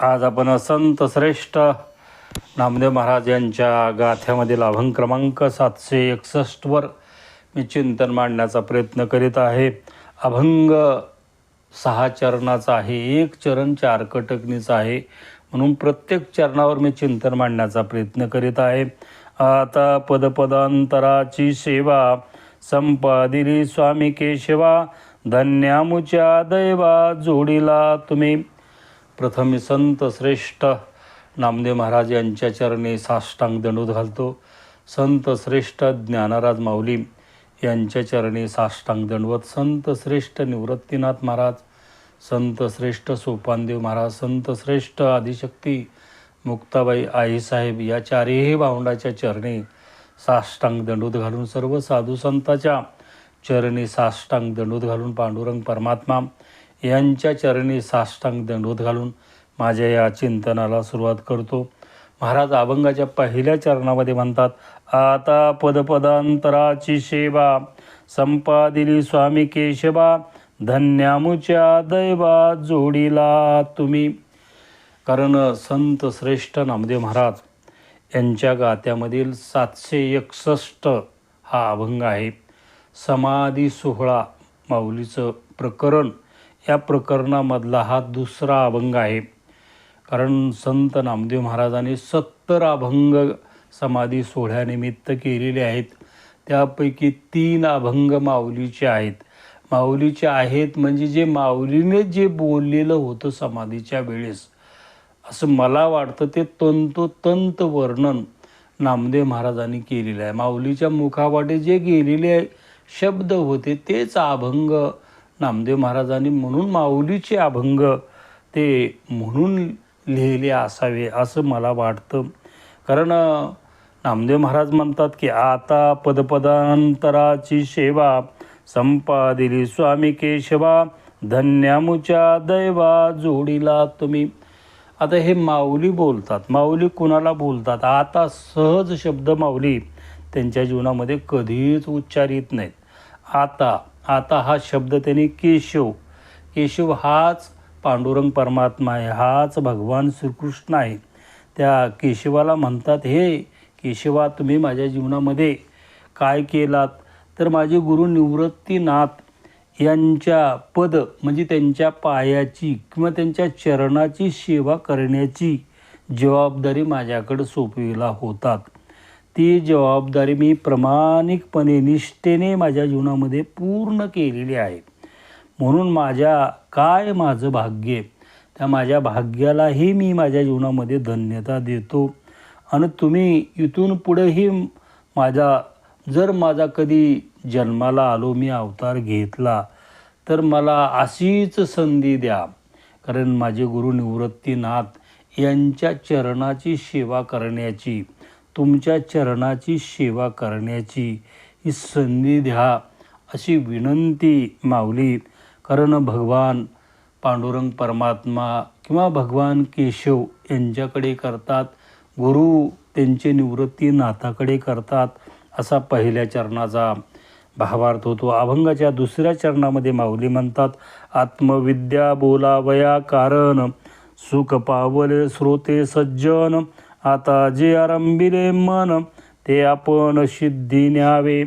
आज आपण संत श्रेष्ठ नामदेव महाराज यांच्या गाथ्यामधील अभंग क्रमांक सातशे एकसष्टवर मी चिंतन मांडण्याचा प्रयत्न करीत आहे. अभंग सहा चरणाचा आहे एक चरण चार कटकणीचा आहे. म्हणून प्रत्येक चरणावर मी चिंतन मांडण्याचा प्रयत्न करीत आहे. आता पदपदांतराची सेवा संपादिली स्वामी केशवा धन्यामुच्या दैवा जोडीला तुम्ही प्रथम संत श्रेष्ठ नामदेव महाराज यांच्या चरणी साष्टांग दंडोत घालतो. संत श्रेष्ठ ज्ञानराज माऊली यांच्या चरणी साष्टांग दंडवत संत श्रेष्ठ निवृत्तीनाथ महाराज संत श्रेष्ठ सोपानदेव महाराज संत श्रेष्ठ आदिशक्ती मुक्ताबाई आईसाहेब या चारही भावंडाच्या चरणी साष्टांग दंडोत घालून सर्व साधू संताच्या चरणी साष्टांग दंडोत घालून पांडुरंग परमात्मा यांच्या चरणी साष्टांग दंडोत घालून माझ्या या चिंतनाला सुरुवात करतो. महाराज अभंगाच्या पहिल्या चरणामध्ये म्हणतात आता पदपदांतराची सेवा संपादिली स्वामी केशवा धन्यामुच्या दैवा जोडीला तुम्ही. कारण संत श्रेष्ठ नामदेव महाराज यांच्या गात्यामधील सातशे एकसष्ट हा अभंग आहे. समाधी सोहळा माऊलीचं प्रकरण या प्रकरणामधला हा दुसरा अभंग आहे. कारण संत नामदेव महाराजांनी सत्तर अभंग समाधी सोहळ्यानिमित्त केलेले आहेत. त्यापैकी तीन अभंग माऊलीचे आहेत. माऊलीचे आहेत म्हणजे जे माऊलीने जे बोललेलं होतं समाधीच्या वेळेस. असं मला वाटतं ते तंतोतंत वर्णन नामदेव महाराजांनी केलेलं आहे. माऊलीच्या मुखावाटे जे गेलेले शब्द होते तेच अभंग नामदेव महाराजांनी म्हणून माऊलीचे अभंग ते म्हणून लिहिले असावे असं मला वाटतं. कारण नामदेव महाराज म्हणतात की आता पदपदांतराची सेवा संपादिली स्वामी केशवा धन्यामुच्या दैवा जोडीला तुम्ही. आता हे माऊली बोलतात. माऊली कुणाला बोलतात? आता सहज शब्द माऊली त्यांच्या जीवनामध्ये कधीच उच्चारित नाहीत. आता आता हा शब्द त्यांनी केशव केशव हाच पांडुरंग परमात्मा आहे हाच भगवान श्रीकृष्ण आहे. त्या केशवाला म्हणतात हे केशवा तुम्ही माझ्या जीवनामध्ये काय केलात? तर माझे गुरु निवृत्तीनाथ यांच्या पद म्हणजे त्यांच्या पायाची किंवा त्यांच्या चरणाची सेवा करण्याची जबाबदारी माझ्याकडे सोपविला होतात. ती जबाबदारी मी प्रामाणिकपणे निष्ठेने माझ्या जीवनामध्ये पूर्ण केलेली आहे. म्हणून माझ्या काय माझं भाग्य? त्या माझ्या भाग्यालाही मी माझ्या जीवनामध्ये धन्यता देतो. आणि तुम्ही इथून पुढेही माझा जर माझा कधी जन्माला आलो मी अवतार घेतला तर मला अशीच संधी द्या. कारण माझे गुरु निवृत्तीनाथ यांच्या चरणाची सेवा करण्याची तुमच्या चरणाची सेवा करण्याची ही संधी द्या अशी विनंती माऊली. कारण भगवान पांडुरंग परमात्मा किंवा भगवान केशव यांच्याकडे करतात गुरु त्यांचे निवृत्ती नाथाकडे करतात असा पहिल्या चरणाचा भावार्थ होतो. अभंगाच्या दुसऱ्या चरणामध्ये माऊली म्हणतात आत्मविद्या बोलावया कारण सुख पावले श्रोते सज्जन आता जे आरंभिले मन ते आपण सिद्धी न्यावे.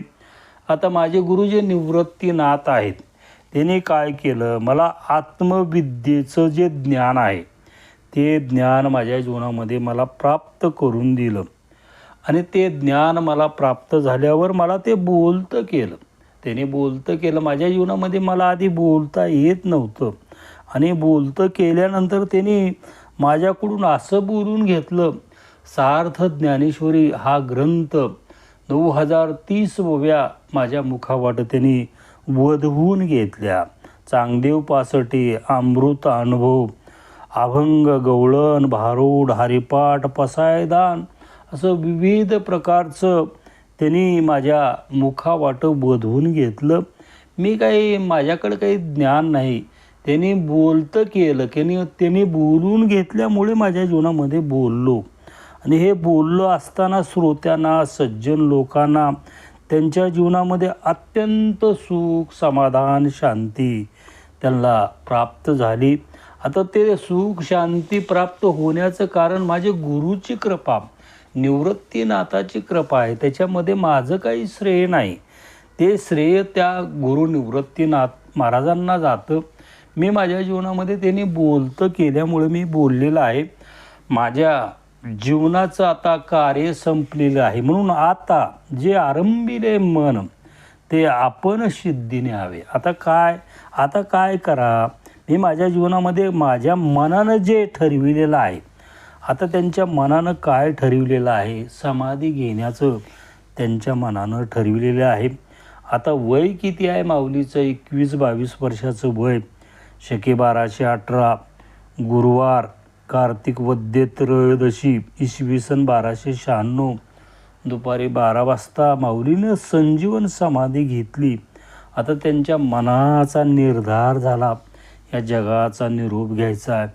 आता माझे गुरु जे निवृत्तीनाथ आहेत. त्याने काय केलं? मला आत्मविद्येचं जे ज्ञान आहे ते ज्ञान माझ्या जीवनामध्ये मला प्राप्त करून दिलं. आणि ते ज्ञान मला प्राप्त झाल्यावर मला ते बोलतं केलं. त्याने बोलतं केलं. माझ्या जीवनामध्ये मला आधी बोलता येत नव्हतं. आणि बोलतं केल्यानंतर त्यांनी माझ्याकडून असं बोलून घेतलं सार्थ ज्ञानेश्वरी हा ग्रंथ नऊ हजार तीस वव्या माझ्या मुखावाटतेने त्यांनी वधवून घेतल्या. चांगदेव पासटी अमृत अनुभव अभंग गवळण भारूड हरिपाठ पसायदान असं विविध प्रकारचं त्यांनी माझ्या मुखावाटं वधवून घेतलं. मी काही माझ्याकडे काही ज्ञान नाही. त्यांनी बोलतं केलं त्यांनी त्यांनी बोलून घेतल्यामुळे माझ्या जीवनामध्ये बोललो. आणि हे बोललो असताना श्रोत्यांना सज्जन लोकांना त्यांच्या जीवनामध्ये अत्यंत सुख समाधान शांती त्यांना प्राप्त झाली. आता ते सुख शांती प्राप्त होण्याचं कारण माझे गुरुची कृपा निवृत्तीनाथाची कृपा आहे. त्याच्यामध्ये माझं काही श्रेय नाही. ते श्रेय त्या गुरु निवृत्तीनाथ महाराजांना जातं. मी माझ्या जीवनामध्ये त्यांनी बोलतं केल्यामुळे मी बोललेलं आहे. माझ्या जीवनाचं आता कार्य संपलेलं आहे. म्हणून आता जे आरंभिले मन ते आपण सिद्धीने हवे. आता काय आता काय करा? मी माझ्या जीवनामध्ये माझ्या मनानं जे ठरविलेलं आहे आता त्यांच्या मनानं काय ठरविलेलं आहे समाधी घेण्याचं त्यांच्या मनानं ठरविलेलं आहे. आता वय किती आहे माऊलीचं? एकवीस बावीस वर्षाचं वय. शके बाराशे अठरा. गुरुवार. कार्तिक वद्य त्रयोदशी इसवी सन बाराशे शहाण्णव. दुपारी बारा वाजता माऊलीनं संजीवन समाधी घेतली. आता त्यांच्या मनाचा निर्धार झाला. या जगाचा निरोप घ्यायचा आहे.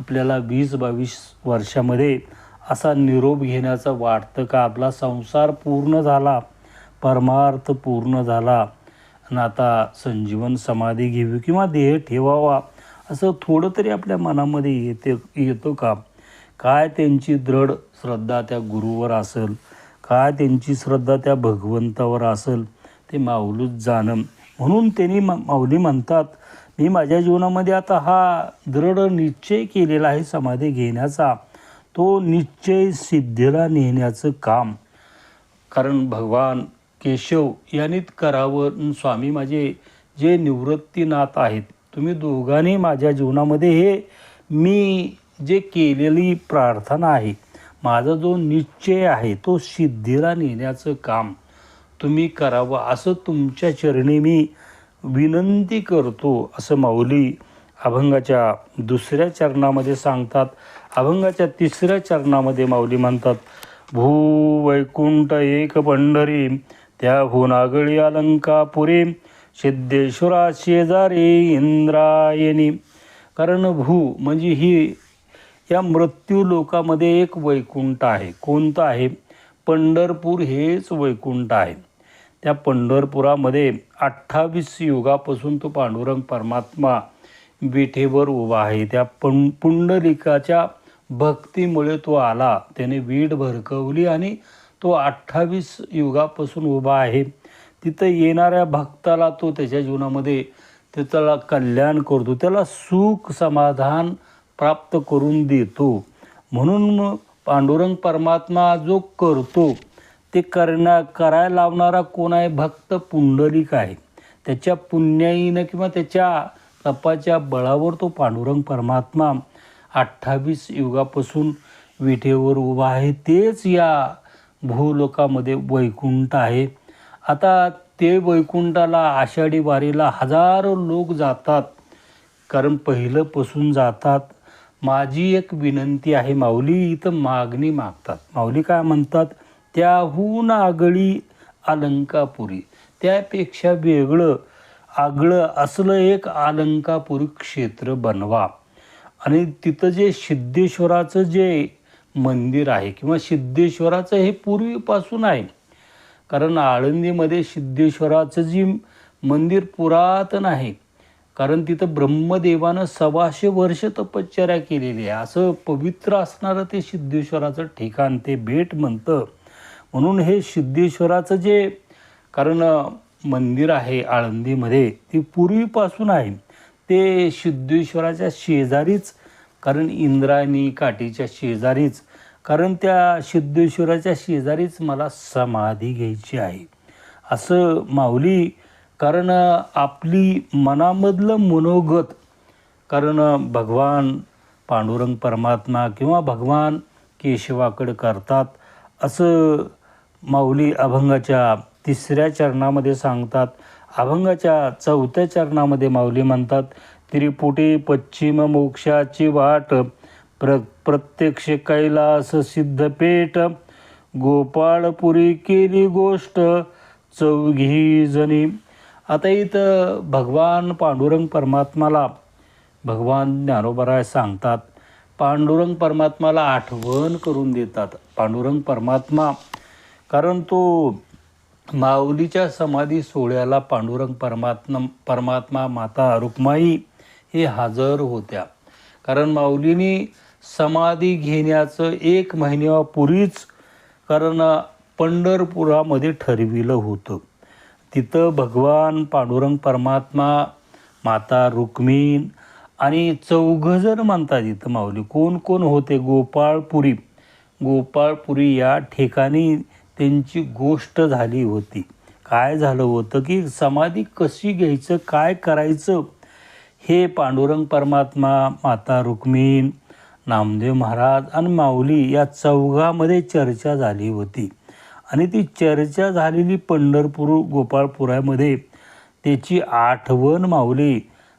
आपल्याला वीस बावीस वर्षामध्ये असा निरोप घेण्याचं वाटतं का? आपला संसार पूर्ण झाला. परमार्थ पूर्ण झाला. आणि आता संजीवन समाधी घेऊ किंवा देह ठेवावा? असं थोडं तरी आपल्या मनामध्ये येते येतो का? काय त्यांची दृढ श्रद्धा त्या गुरुवर असेल? काय त्यांची श्रद्धा त्या भगवंतावर असेल? ते माऊलूच जाणं म्हणून त्यांनी मा माऊली म्हणतात मी माझ्या जीवनामध्ये आता हा दृढ निश्चय केलेला आहे समाधी घेण्याचा. तो निश्चय सिद्धीला नेण्याचं काम. कारण भगवान केशव यांनीच करावं. स्वामी माझे जे निवृत्तीनाथ आहेत तुम्ही दोघांनी माझ्या जीवनामध्ये हे मी जे केलेली प्रार्थना आहे माझा जो निश्चय आहे तो सिद्धीला नेण्याचं काम तुम्ही करावं असं तुमच्या चरणी मी विनंती करतो असं माऊली अभंगाच्या दुसऱ्या चरणामध्ये सांगतात. अभंगाच्या तिसऱ्या चरणामध्ये माऊली म्हणतात भू वैकुंठ एक पंढरी त्या भुनागळी अलंकापुरी सिद्धेश्वरा शेजारी इंद्रायणी. कारण भू म्हणजे ही या मृत्यू लोकामध्ये एक वैकुंठ आहे. कोणतं आहे? पंढरपूर हेच वैकुंठ आहे. त्या पंढरपुरामध्ये अठ्ठावीस युगापासून तो पांडुरंग परमात्मा विठेवर उभा आहे. त्या पं पुंडलिकाच्या भक्तीमुळे तो आला. त्याने वीड भरकवली आणि तो अठ्ठावीस युगापासून उभा आहे. तिथं येणाऱ्या भक्ताला तो त्याच्या जीवनामध्ये त्याला कल्याण करतो त्याला सुख समाधान प्राप्त करून देतो. म्हणून मग पांडुरंग परमात्मा जो करतो ते करण्या करायला लावणारा कोण आहे? भक्त पुंडलिक आहे. त्याच्या पुण्याईनं किंवा त्याच्या तपाच्या बळावर तो पांडुरंग परमात्मा अठ्ठावीस युगापासून विठेवर उभा आहे. तेच या भूलोकामध्ये वैकुंठ आहे. आता ते वैकुंठाला आषाढी वारीला हजारो लोक जातात. कारण पहिलंपासून जातात. माझी एक विनंती आहे माऊली इथं मागणी मागतात. माऊली काय म्हणतात? त्याहून आगळी अलंकापुरी. त्यापेक्षा वेगळं आगळं असलं एक अलंकापुरी क्षेत्र बनवा. आणि तिथं जे सिद्धेश्वराचं जे मंदिर आहे किंवा सिद्धेश्वराचं हे पूर्वीपासून आहे कारण आळंदीमध्ये सिद्धेश्वराचं जी मंदिर पुरातन आहे कारण तिथं ब्रह्मदेवानं सव्वाशे वर्ष तपश्चर्या केलेली आहे. असं पवित्र असणारं ते सिद्धेश्वराचं ठिकाण ते भेट म्हणतं. म्हणून हे सिद्धेश्वराचं जे कारण मंदिर आहे आळंदीमध्ये ती पूर्वीपासून आहे. ते सिद्धेश्वराच्या शेजारीच कारण इंद्रायणी काठीच्या शेजारीच कारण त्या सिद्धेश्वराच्या शेजारीच मला समाधी घ्यायची आहे. असं माऊली कारण आपली मनामधलं मनोगत कारण भगवान पांडुरंग परमात्मा किंवा भगवान केशवाकडे करतात असं माऊली अभंगाच्या तिसऱ्या चरणामध्ये सांगतात. अभंगाच्या चौथ्या चरणामध्ये माऊली म्हणतात त्रिपुटी पश्चिम मोक्षाची वाट प्र प्रत्यक्ष कैलास सिद्धपेठ गोपाळपुरी केली गोष्ट चौघी जणी. आता इथं भगवान पांडुरंग परमात्माला भगवान ज्ञानोबराय सांगतात पांडुरंग परमात्माला आठवण करून देतात. पांडुरंग परमात्मा कारण तो माऊलीच्या समाधी सोहळ्याला पांडुरंग परमात्मा परमात्मा माता रुक्माई हे हजर होत्या. कारण माऊलीने समाधी घेण्याचं एक महिन्यापूर्वीच कारण पंढरपुरामध्ये ठरविलं होतं. तिथं भगवान पांडुरंग परमात्मा माता रुक्मीण आणि चौघजण म्हणतात इथं माऊली. कोण कोण होते? गोपाळपुरी. गोपाळपुरी या ठिकाणी त्यांची गोष्ट झाली होती. काय झालं होतं की समाधी कशी घ्यायचं काय करायचं हे पांडुरंग परमात्मा माता रुक्मीण नामदेव महाराज आणि माऊली या चौघामध्ये चर्चा झाली होती. आणि ती चर्चा झालेली पंढरपूर गोपाळपुरामध्ये त्याची आठवण माऊली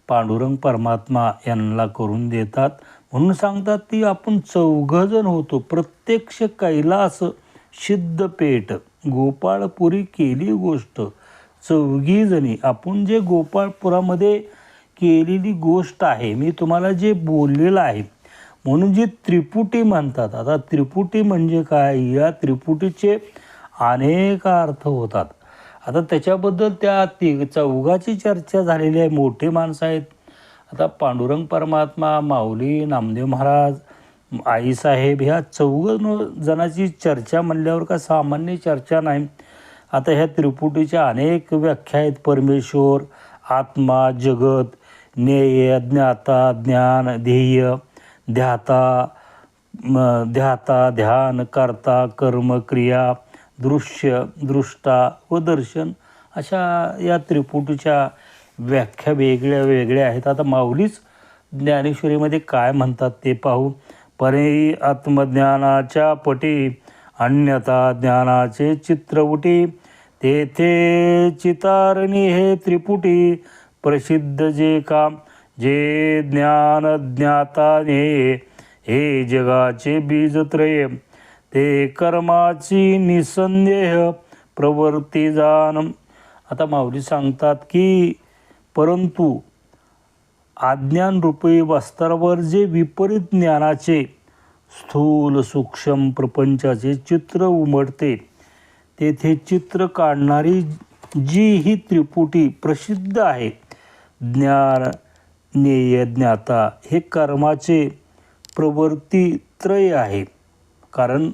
पांडुरंग परमात्मा यांना करून देतात. म्हणून सांगतात ती आपण चौघजण होतो. प्रत्यक्ष कैलास सिद्धपेठ गोपाळपुरी केली गोष्ट. चौघीजणी. आपण जे गोपाळपुरामध्ये केलेली गोष्ट आहे मी तुम्हाला जे बोललेलं आहे म्हणून जी त्रिपुटी म्हणतात आता त्रिपुटी म्हणजे काय? या त्रिपुटीचे अनेक अर्थ होतात. आता त्याच्याबद्दल त्या ति चौघाची चर्चा झालेली आहे. मोठे माणसं आहेत. आता पांडुरंग परमात्मा माऊली नामदेव महाराज आईसाहेब ह्या चौघ जणाची चर्चा म्हणल्यावर का सामान्य चर्चा नाही. आता ह्या त्रिपुटीच्या अनेक व्याख्या आहेत. परमेश्वर आत्मा जगत ज्ञेय ज्ञाता ज्ञान ध्येय. ध्याता ध्याता ध्यान करता कर्म क्रिया दृश्य दृष्टा व दर्शन अशा या त्रिपुटीच्या व्याख्या वेगळ्या वेगळ्या आहेत. आता माऊलीच ज्ञानेश्वरीमध्ये काय म्हणतात ते पाहू. परे आत्मज्ञानाच्या पटी अन्यथा ज्ञानाचे चित्रवटी तेथे चितारणी हे त्रिपुटी प्रसिद्ध जे काम जे ज्ञान ज्ञाताने हे जगाचे बीजत्रय ते कर्माची निसंदेह प्रवृत्ती जाण आता माऊली सांगतात की परंतु आज्ञानरूपी वस्त्रावर जे विपरीत ज्ञानाचे स्थूल सूक्ष्म प्रपंचाचे चित्र उमटते तेथे चित्र काढणारी जी ही त्रिपुटी प्रसिद्ध आहे ज्ञान ज्ञेय ज्ञाता हे कर्माचे प्रवृत्ती त्रय आहे. कारण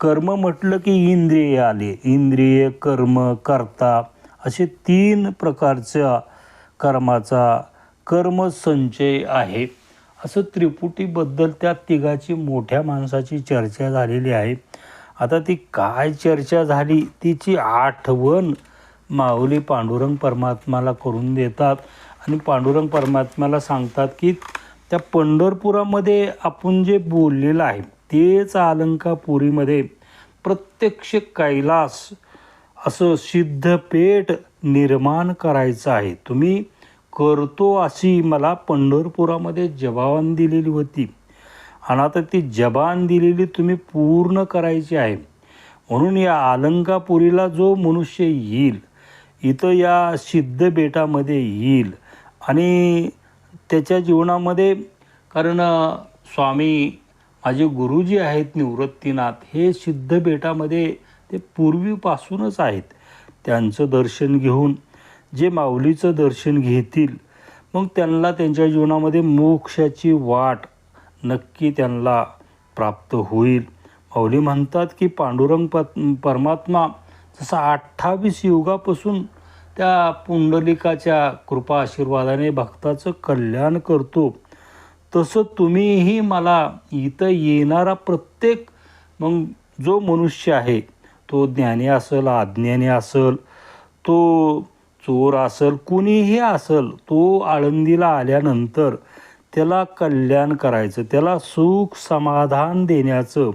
कर्म म्हटलं की इंद्रिय आले. इंद्रिय कर्म कर्ता असे तीन प्रकारच्या कर्माचा कर्मसंचय आहे. असं त्रिपुटीबद्दल त्या तिघाची मोठ्या माणसाची चर्चा झालेली आहे. आता ती काय चर्चा झाली तिची आठवण माऊली पांडुरंग परमात्माला करून देतात. आणि पांडुरंग परमात्म्याला सांगतात की त्या पंढरपुरामध्ये आपण जे बोललेलं आहे तेच अलंकापुरीमध्ये प्रत्यक्ष कैलास असं सिद्धपेठ निर्माण करायचं आहे. तुम्ही करतो अशी मला पंढरपुरामध्ये जबान दिलेली होती. आणि आता ती जबान दिलेली तुम्ही पूर्ण करायची आहे. म्हणून या अलंकापुरीला जो मनुष्य येईल इथं या सिद्ध बेटामध्ये येईल आणि त्याच्या जीवनामध्ये कारण स्वामी माझे गुरुजी आहेत निवृत्तीनाथ हे सिद्ध बेटामध्ये ते पूर्वीपासूनच आहेत. त्यांचं दर्शन घेऊन जे माऊलीचं दर्शन घेतील मग त्यांना त्यांच्या जीवनामध्ये मोक्षाची वाट नक्की त्यांना प्राप्त होईल. माऊली म्हणतात की पांडुरंग प परमात्मा जसा अठ्ठावीस युगापासून त्या पुंडलिकाच्या कृपा आशीर्वादाने भक्ताचं कल्याण करतो. तसं तुम्हीही मला इथं येणारा प्रत्येक मग जो मनुष्य आहे तो ज्ञानी असेल अज्ञानी असेल तो चोर असेल कुणीही असेल तो आळंदीला आल्यानंतर त्याला कल्याण करायचं त्याला सुख समाधान देण्याचं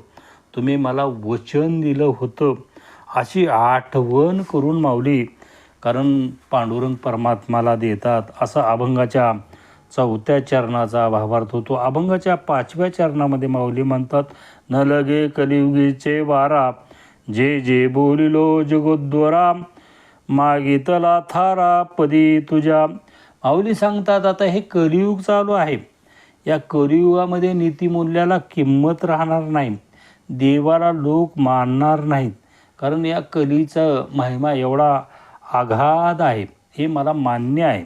तुम्ही मला वचन दिलं होतं. अशी आठवण करून माऊली कारण पांडुरंग परमात्माला देतात असं अभंगाच्या चौथ्या चरणाचा भावार्थ होतो. अभंगाच्या पाचव्या चरणामध्ये माऊली म्हणतात न लगे कलियुगीचे वारा जे जे बोलिलो जगोद्वरा मागितला थारा पदी तुझ्या. माऊली सांगतात आता हे कलियुग चालू आहे. या कलियुगामध्ये नीतिमूल्याला किंमत राहणार नाही. देवाला लोक मानणार नाहीत. कारण या कलीचा महिमा एवढा आघात आहे हे मला मान्य आहे.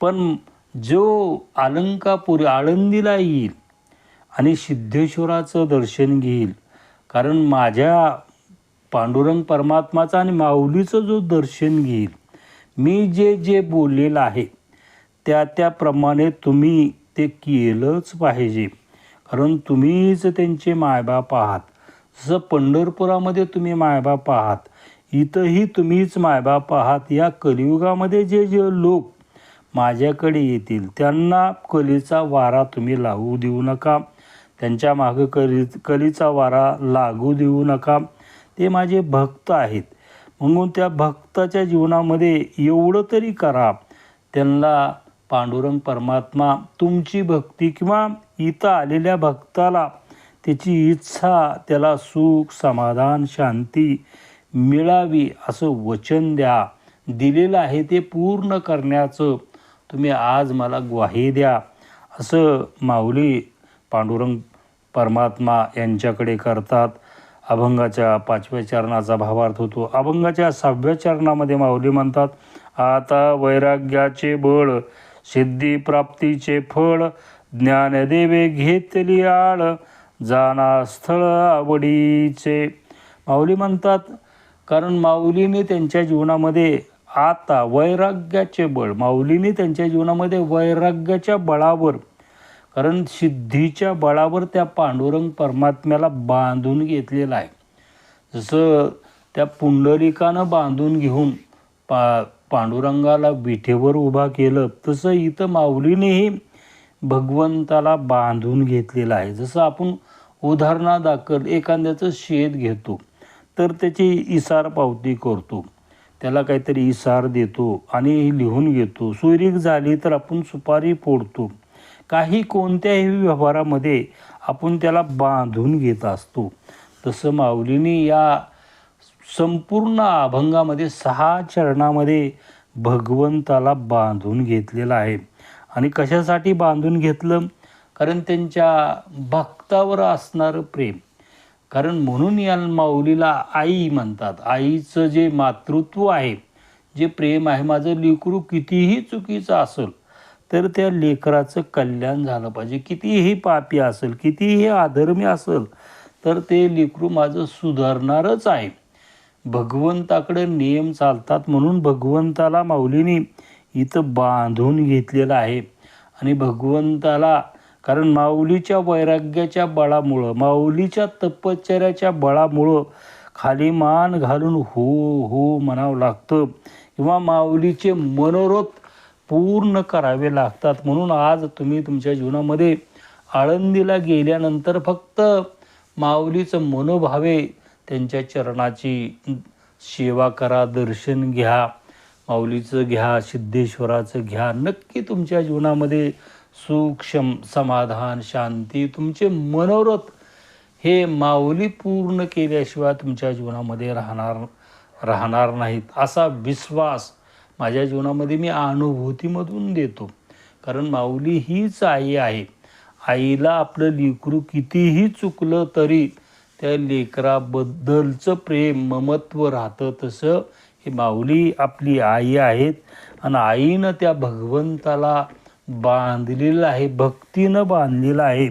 पण जो अलंकापुरी आळंदीला येईल आणि सिद्धेश्वराचं दर्शन घेईल कारण माझ्या पांडुरंग परमात्माचा आणि माऊलीचं जो दर्शन घेईल मी जे जे बोललेलं आहे त्या त्याप्रमाणे तुम्ही ते केलंच पाहिजे. कारण तुम्हीच त्यांचे मायबाप आहात. जसं पंढरपुरामध्ये तुम्ही मायबाप आहात इथंही तुम्हीच मायबाप आहात. या कलियुगामध्ये जे जे लोक माझ्याकडे येतील त्यांना कलीचा वारा तुम्ही लागू देऊ नका. त्यांच्या मागं कली कलीचा वारा लागू देऊ नका. ते माझे भक्त आहेत. म्हणून त्या भक्ताच्या जीवनामध्ये एवढं तरी करा. त्यांना पांडुरंग परमात्मा तुमची भक्ती किंवा इथं आलेल्या भक्ताला त्याची इच्छा त्याला सुख समाधान शांती मिळावी असं वचन द्या. दिलेलं आहे ते पूर्ण करण्याचं. तुम्ही आज मला ग्वाही द्या. असं माऊली पांडुरंग परमात्मा यांच्याकडे करतात. अभंगाच्या पाचव्या चरणाचा भावार्थ होतो. अभंगाच्या सहाव्या चरणामध्ये माऊली म्हणतात आता वैराग्याचे बळ सिद्धी प्राप्तीचे फळ ज्ञानदेवे घेतली आळ जाना स्थळ आवडीचे. माऊली म्हणतात कारण माऊलीने त्यांच्या जीवनामध्ये आता वैराग्याचे बळ माऊलीने त्यांच्या जीवनामध्ये वैराग्याच्या बळावर कारण सिद्धीच्या बळावर त्या पांडुरंग परमात्म्याला बांधून घेतलेलं आहे. जसं त्या पुंडलिकानं बांधून घेऊन पा पांडुरंगाला विठेवर उभा केलं तसं इथं माऊलीनेही भगवंताला बांधून घेतलेलं आहे. जसं आपण उदाहरणादाखल एखाद्याचं शेत घेतो. तर त्याची इसार पावती करतो. त्याला काहीतरी इसार देतो आणि लिहून घेतो. सुरीक झाली तर आपण सुपारी फोडतो. काही कोणत्याही व्यवहारामध्ये आपण त्याला बांधून घेत असतो. तसं माऊलीने या संपूर्ण अभंगामध्ये सहा चरणामध्ये भगवंताला बांधून घेतलेलं आहे. आणि कशासाठी बांधून घेतलं? कारण त्यांच्या भक्तावर असणारं प्रेम. कारण म्हणून या माऊलीला आई म्हणतात. आईचं जे मातृत्व आहे जे प्रेम आहे माझं लेकरू कितीही चुकीचं असेल तर त्या लेकराचं कल्याण झालं पाहिजे. कितीही पापी असेल कितीही आधर्मी असेल तर ते लेकरू माझं सुधारणारच आहे. भगवंताकडे नियम चालतात म्हणून भगवंताला माऊलीने इथं बांधून घेतलेलं आहे. आणि भगवंताला कारण माऊलीच्या वैराग्याच्या बळामुळं माऊलीच्या तपश्चर्याच्या बळामुळं खाली मान घालून हो हो म्हणावं लागतं. किंवा माऊलीचे मनोरथ पूर्ण करावे लागतात. म्हणून आज तुम्ही तुमच्या जीवनामध्ये आळंदीला गेल्यानंतर फक्त माऊलीचं मनोभावे त्यांच्या चरणाची सेवा करा दर्शन घ्या माऊलीचं घ्या सिद्धेश्वराचं घ्या. नक्की तुमच्या जीवनामध्ये सूक्ष्म समाधान शांती तुमचे मनोरथ हे माऊली पूर्ण केल्याशिवाय तुमच्या जीवनामध्ये राहणार राहणार नाहीत. असा विश्वास माझ्या जीवनामध्ये मी अनुभूतीमधून देतो. कारण माऊली हीच आई आहे. आईला आपलं लेकरू कितीही चुकलं तरी त्या लेकराबद्दलचं प्रेम ममत्व राहतं तसं ही माऊली आपली आई आहेत. आणि आईनं त्या भगवंताला बांधलेलं आहे भक्तीनं बांधलेलं आहे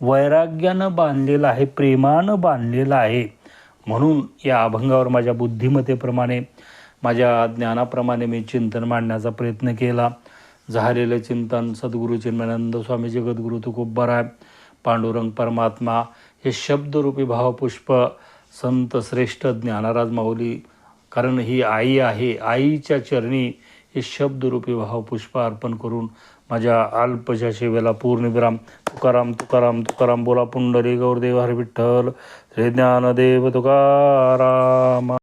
वैराग्यानं बांधलेलं आहे प्रेमानं बांधलेलं आहे. म्हणून या अभंगावर माझ्या बुद्धिमत्तेप्रमाणे माझ्या ज्ञानाप्रमाणे मी चिंतन मांडण्याचा प्रयत्न केला. झालेलं चिंतन सद्गुरू चिन्मयानंद स्वामी जगद्गुरु आहे पांडुरंग परमात्मा हे शब्दरूपी भावपुष्प संत श्रेष्ठ ज्ञानाराज माऊली कारण ही आई आहे आईच्या चरणी हे शब्दरूपी भावपुष्प अर्पण करून माझ्या अल्पशा शेवेला पूर्णविराम तुकाराम तुकाराम तुकाराम बोला पुंडरी गौरदेव हरविठ्ठल श्री ज्ञानदेव तुकाराम.